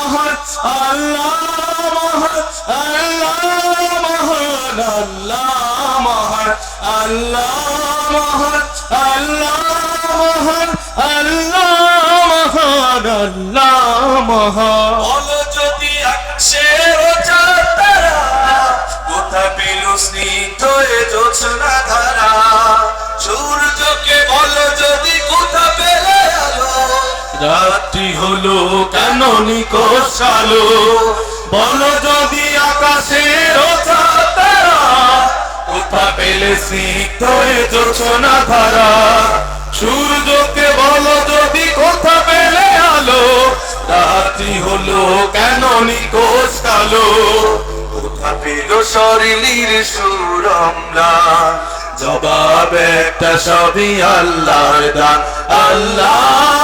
আল্লাহ আল্লাহ আল্লাহ ধারা রাত্রি হলো কেন নিকোষ আলো বলো যদি আকাশের তারা কোথা পেলে স্নিগ্ধ এ জোছনা ধারা? সূর্যকে বলো যদি কোথা পেলে আলো? রাত্রি হলো কেন নিকোষ কালো কোথা পেল শরীর সুরমলা? জবাব একটা সবই আল্লাহর দান। আল্লাহ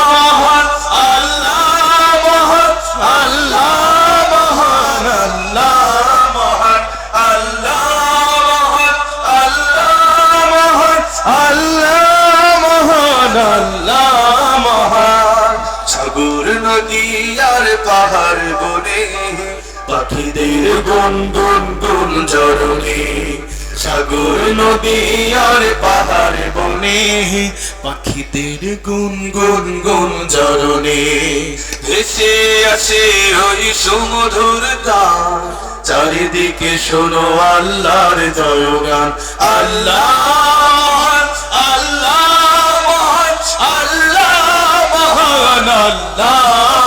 সাগর নদী আর পাহাড় বনে, পাখিদের গুন গুন গুন জরুরি সাগর নদী আর পাহাড় বনে, পাখিদের গুন গুন গুন জরুরি ভেসে আসে ওই সুমধুর গান, চারিদিকে শোনো আল্লাহর জয়গান। আল্লাহ আল্লাহ আল্লাহ আল্লাহ